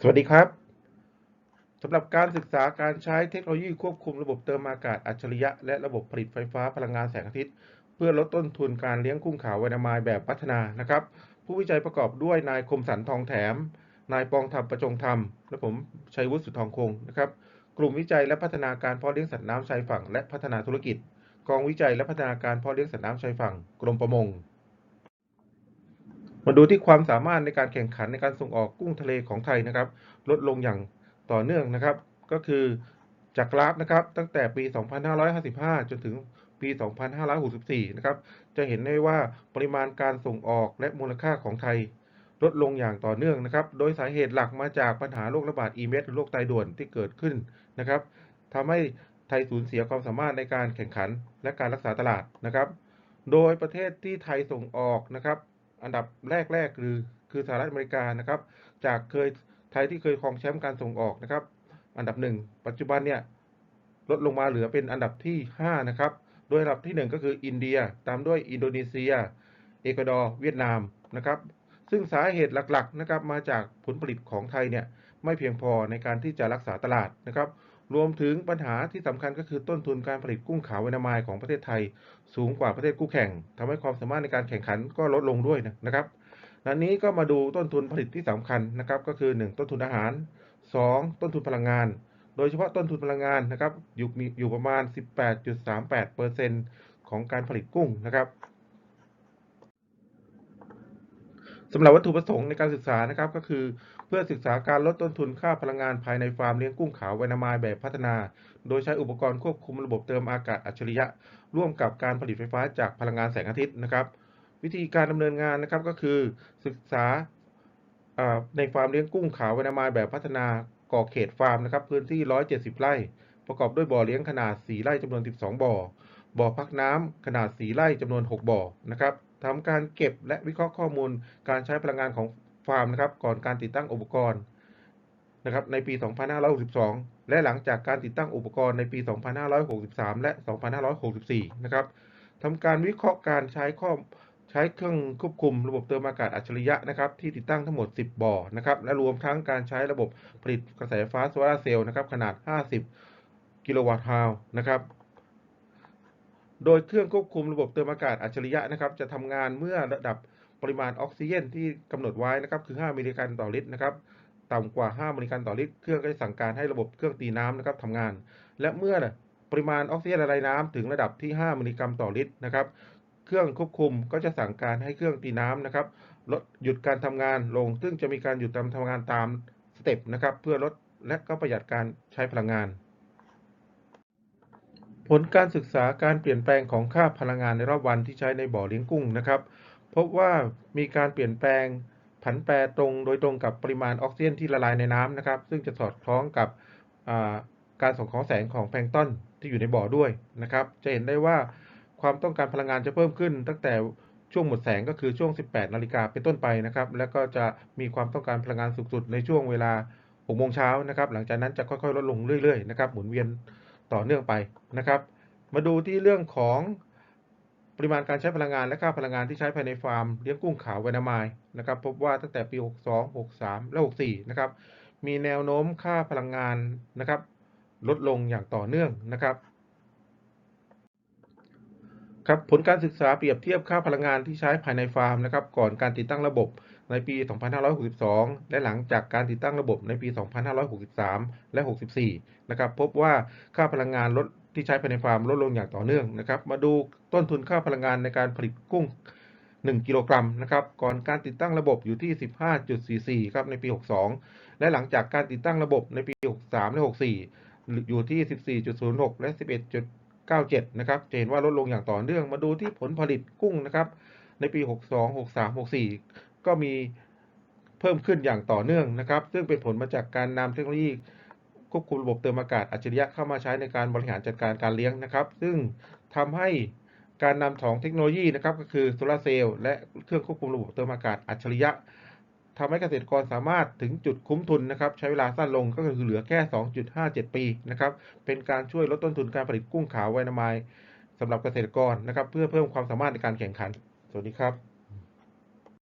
สวัสดีครับสำหรับการศึกษาการใช้เทคโนโลยีควบคุมระบบเติมอากาศอัจฉริยะ และระบบผลิตไฟฟ้าพลังงานแสงอาทิตย์ เพื่อลดต้นทุนการเลี้ยงกุ้งขาวไวนามายแบบพัฒนานะครับ ผู้วิจัยประกอบด้วยนายคมสันทองแถม นายปองธรรมประจงธรรม และผมชัยวุฒิสุทองคงนะครับ กลุ่มวิจัยและพัฒนาการเพาะเลี้ยงสัตว์น้ำชายฝั่งและพัฒนาธุรกิจ กองวิจัยและพัฒนาการเพาะเลี้ยงสัตว์น้ำชายฝั่ง กรมประมง มาดูที่ความสามารถในการแข่งขันในการส่งออกกุ้งทะเลของไทยนะครับ ลดลงอย่างต่อเนื่องนะครับ ก็คือจากกราฟนะครับ ตั้งแต่ปี 2555 จนถึงปี 2564 นะครับ จะเห็นได้ว่าปริมาณการส่งออกและมูลค่าของไทย ลดลงอย่างต่อเนื่องนะครับ โดยสาเหตุหลักมาจากปัญหาโรคระบาดอีเมสหรือโรคไตด่วนที่เกิดขึ้นนะครับทำให้ไทยสูญเสียความสามารถในการแข่งขันและการรักษาตลาดนะครับ โดยประเทศที่ไทยส่งออกนะครับ อันดับแรกๆคือคือสหรัฐอเมริกานะครับ จากเคยไทยที่เคยครองแชมป์การส่งออกนะครับ อันดับหนึ่งปัจจุบันเนี่ยลดลงมาเหลือเป็นอันดับที่5นะครับ โดยอันดับที่ 1 ก็คืออินเดีย ตามด้วยอินโดนีเซีย เอกวาดอร์ เวียดนามนะครับ ซึ่งสาเหตุหลักๆนะครับมาจากผลผลิตของไทยเนี่ยไม่เพียงพอในการที่จะรักษาตลาดนะครับ รวมถึงปัญหาที่สำคัญก็คือต้นทุนการผลิตกุ้งขาวเวนามายของประเทศไทย สูงกว่าประเทศคู่แข่งทำให้ความสามารถในการแข่งขันก็ลดลงด้วยนะครับดังนี้ก็มาดูต้นทุนผลิตที่สำคัญนะครับ ก็คือ 1 ต้นทุนอาหาร 2 ต้นทุนพลังงาน โดยเฉพาะต้นทุนพลังงานนะครับอยู่มีอยู่ประมาณ 18.38%ของการผลิตกุ้งนะครับ สำหรับวัตถุประสงค์ในการศึกษานะครับก็คือ เพื่อศึกษาการลดต้นทุนค่าพลังงานภายในฟาร์มเลี้ยงกุ้งขาวไวนามายแบบพัฒนา โดยใช้อุปกรณ์ควบคุมระบบเติมอากาศอัจฉริยะ ร่วมกับการผลิตไฟฟ้าจากพลังงานแสงอาทิตย์นะครับ วิธีการดำเนินงานนะครับก็คือศึกษาในฟาร์มเลี้ยงกุ้งขาวไวนามายแบบพัฒนาก่อเขตฟาร์มนะครับพื้นที่ 170 ไร่ ประกอบด้วยบ่อเลี้ยงขนาด 4 ไร่จำนวน 12 บ่อ บ่อพักน้ำขนาด4ไร่จำนวน 6 บ่อนะครับทำการเก็บและวิเคราะห์ข้อมูล การใช้พลังงานของฟาร์มนะครับ ก่อนการติดตั้งอุปกรณ์นะครับในปี 2562 และหลังจากการติดตั้งอุปกรณ์ในปี 2563 และ 2564 นะครับทำการวิเคราะห์การใช้ข้อใช้เครื่องควบคุมระบบเติมอากาศอัจฉริยะนะครับที่ติดตั้งทั้งหมด 10 บ่อนะครับและรวมทั้งการใช้ระบบผลิตกระแสไฟฟ้าโซลาร์เซลล์นะครับขนาด 50 กิโลวัตต์ฮาวนะครับ โดยเครื่องควบคุมระบบเติมอากาศอัจฉริยะนะครับ จะทำงานเมื่อระดับปริมาณออกซิเจนที่กำหนดไว้นะครับ คือ 5 มิลลิกรัมต่อลิตรนะครับต่ำกว่า 5มิลลิกรัมต่อลิตร เครื่องก็จะสั่งการให้ระบบเครื่องตีน้ำนะครับทำงาน และเมื่อปริมาณออกซิเจนละลายน้ำถึงระดับที่ 5มิลลิกรัมต่อลิตรนะครับ เครื่องควบคุมก็จะสั่งการให้เครื่องตีน้ำนะครับลดหยุดการทำงานลง ซึ่งจะมีการหยุดการทำงานตามสเต็ปนะครับ เพื่อลดและก็ประหยัดการใช้พลังงาน ผลการศึกษาการเปลี่ยนแปลงของค่าพลังงานในรอบวันที่ใช้ในบ่อเลี้ยงกุ้งนะครับ พบว่ามีการเปลี่ยนแปลงผันแปรตรงโดยตรงกับปริมาณออกซิเจนที่ละลายในน้ำนะครับ ซึ่งจะสอดคล้องกับการส่งของแสงของแพลงต้นที่อยู่ในบ่อด้วยนะครับ จะเห็นได้ว่าความต้องการพลังงานจะเพิ่มขึ้น ตั้งแต่ช่วงหมดแสงก็คือช่วง 18 นาฬิกาเป็นต้นไปนะครับ แล้วก็จะมีความต้องการพลังงานสูงสุดในช่วงเวลา6โมงเช้านะครับ หลังจากนั้นจะค่อยๆ ลดลงเรื่อยๆนะครับ หมุนเวียน ต่อเนื่องไปนะครับ มาดูที่เรื่องของปริมาณการใช้พลังงานและค่าพลังงานที่ใช้ภายในฟาร์มเลี้ยงกุ้งขาวไวนามายนะครับพบว่าตั้งแต่ปี 62 63 และ 64 นะครับมีแนวโน้มค่าพลังงานนะครับ ลดลงอย่างต่อเนื่องนะครับครับผลการศึกษาเปรียบเทียบค่าพลังงานที่ใช้ภายในฟาร์มนะครับ ก่อนการติดตั้งระบบ ในปี 2562 และหลังจากการติดตั้งระบบในปี 2563 และ 64 นะครับ พบว่าค่าพลังงานลดที่ใช้ภายในฟาร์มลดลงอย่างต่อเนื่องนะครับ มาดูต้นทุนค่าพลังงานในการผลิตกุ้ง 1 กิโลกรัมนะครับ ก่อนการติดตั้งระบบอยู่ที่ 15.44 ครับในปี 62 และหลังจากการติดตั้งระบบในปี 63 และ 64 อยู่ที่ 14.06 และ 11.97 นะครับเห็นว่าลดลงอย่างต่อเนื่อง มาดูที่ผลผลิตกุ้งนะครับ ในปี 62 63 64 ก็มีเพิ่มขึ้นอย่างต่อเนื่องนะครับ ซึ่งเป็นผลมาจากการนำเทคโนโลยีควบคุมระบบเติมอากาศอัจฉริยะเข้ามาใช้ในการบริหารจัดการการเลี้ยงนะครับ ซึ่งทำให้การนำของเทคโนโลยีนะครับก็คือโซลาเซลล์และเครื่องควบคุมระบบเติมอากาศอัจฉริยะทำให้เกษตรกรสามารถถึงจุดคุ้มทุนนะครับ ใช้เวลาสั้นลงก็คือเหลือแค่ 2.57 ปีนะครับ เป็นการช่วยลดต้นทุนการผลิตกุ้งขาวไวนาไมายสำหรับเกษตรกรนะครับ เพื่อเพิ่มความสามารถในการแข่งขัน สวัสดีครับ